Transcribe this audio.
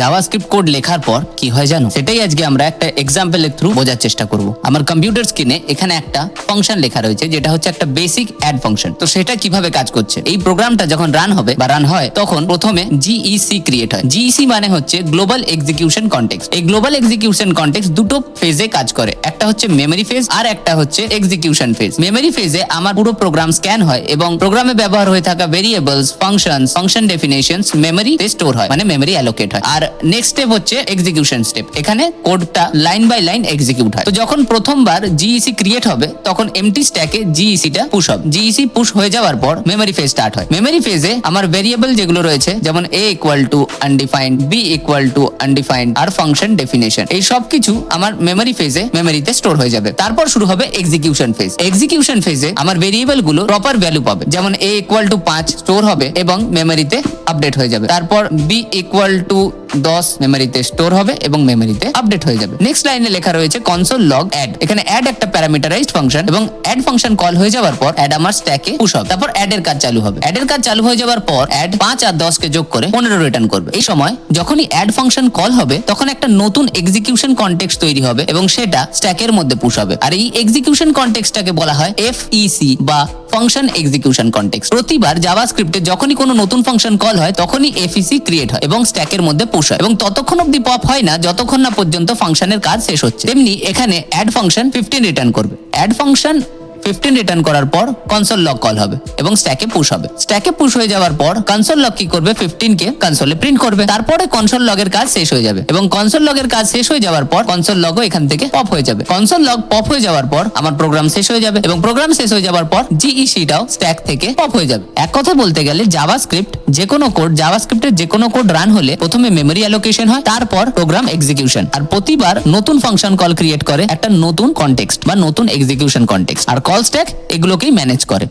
JavaScript code লেখার পর কি হয় জানো? সেটাই আজকে আমরা একটা এক্সাম্পলের থ্রু বোঝার চেষ্টা করব। আমার কম্পিউটার স্ক্রিনে এখানে একটা ফাংশন লেখা রয়েছে, যেটা হচ্ছে একটা বেসিক অ্যাড ফাংশন তো সেটা কীভাবে কাজ করছে? এই প্রোগ্রামটা যখন রান হবে বা রান হয়, তখন প্রথমে জিইসি ক্রিয়েট হয়। জিইসি মানে হচ্ছে গ্লোবাল এক্সিকিউশন কন্টেক্স এই গ্লোবাল এক্সিকিউশন কন্টেক্স দুটো ফেজে কাজ করে। একটা হচ্ছে মেমরি ফেজ আর একটা হচ্ছে এক্সিকিউশন ফেজ মেমরি ফেজে আমার পুরো প্রোগ্রাম স্ক্যান হয় এবং প্রোগ্রামে ব্যবহার হয়ে থাকা ভেরিয়েবলস ফাংশনস ফাংশন ডেফিনেশনস মেমরিতে স্টোর হয় মানে মেমরি অ্যালোকেট হয়। আর নেক্সট স্টেপ হচ্ছে এক্সিকিউশন স্টেপ এখানে কোডটা লাইন বাই লাইন এক্সিকিউট হয়। তো যখন প্রথমবার জিইসি ক্রিয়েট হবে, তখন এমটি স্ট্যাকে জিইসিটা পুশ হবে। জিইসি পুশ হয়ে যাওয়ার পর মেমরি ফেজ স্টার্ট হয়। মেমরি ফেজে আমার ভেরিয়েবল যেগুলো রয়েছে, যেমন A equal to undefined B equal to undefined R function definition এই সব কিছু আমার মেমরি ফেজে মেমরিতে স্টোর হয়ে যাবে। তারপর শুরু হবে এক্সিকিউশন ফেজ এক্সিকিউশন ফেজে আমার ভেরিয়েবলগুলো প্রপার ভ্যালু পাবে। যেমন এ ইকুয়াল টু পাঁচ স্টোর হবে এবং মেমরিতে আপডেট হয়ে যাবে। তারপর বি ইকুয়াল টু দশ মেমরিতে স্টোর হবে এবং মেমরিতে আপডেট হয়ে যাবে। নেক্সট লাইনে লেখা রয়েছে কনসোল লগ অ্যাড এখানে অ্যাড একটা প্যারামিটারাইজড ফাংশন এবং অ্যাড ফাংশন কল হয়ে যাওয়ার পর অ্যাড আমার স্ট্যাকে পুশ হবে। তারপর অ্যাড এর কাজ চালু হবে। অ্যাড এর কাজ চালু হয়ে যাওয়ার পর অ্যাড পাঁচ আর দশ কে যোগ করে পনেরো রিটার্ন করবে। এই সময় যখনই অ্যাড ফাংশন কল হবে, তখন একটা নতুন এক্সিকিউশন কন্টেক্সট তৈরি হবে এবং সেটা স্ট্যাকের মধ্যে পুশ হবে। আর এই এক্সিকিউশন কন্টেক্সটটাকে বলা হয় এফইসি বা ফাংশন এক্সিকিউশন কনটেক্সট প্রতিবার জাভাস্ক্রিপ্টে যখনই কোনো নতুন ফাংশন কল হয়, তখনই এফিসি ক্রিয়েট হয় এবং স্ট্যাকের মধ্যে পুশ হয়। এবং ততক্ষণ অব্দি পপ হয় না, যতক্ষণ না পর্যন্ত ফাংশনের কাজ শেষ হচ্ছে। তেমনি এখানে অ্যাড ফাংশন ফিফটিন রিটার্ন করবে। অ্যাড ফাংশন ফিফটিন রিটার্ন করার পর কনসোল লক কল হবে এবং স্ট্যাকে পুশ হবে। স্ট্যাকে পুশ হয়ে যাওয়ার পর কনসোল লক কি করবে? ফিফটিন কে কনসোলে প্রিন্ট করবে। তারপরে কনসোল লগের কাজ শেষ হয়ে যাবে এবং কনসোল লগের কাজ শেষ হয়ে যাওয়ার পর কনসোল লগও এখান থেকে পপ হয়ে যাবে। কনসোল লগ পপ হয়ে যাওয়ার পর আমার প্রোগ্রাম শেষ হয়ে যাবে এবং প্রোগ্রাম শেষ হয়ে যাওয়ার পর জিইসিটাও স্ট্যাক থেকে পপ হয়ে যাবে। এক কথা বলতে গেলে জাভাস্ক্রিপ্ট যে কোনো কোড জাভাস্ক্রিপ্টের যে কোনো কোড রান হলে প্রথমে মেমরি অ্যালোকেশন হয়, তারপর প্রোগ্রাম এক্সিকিউশন আর প্রতিবার নতুন ফাংশন কল ক্রিয়েট করে একটা নতুন কনটেক্সট বা নতুন এক্সিকিউশন কনটেক্সট আর কল স্ট্যাক এগুলোকেই ম্যানেজ করে।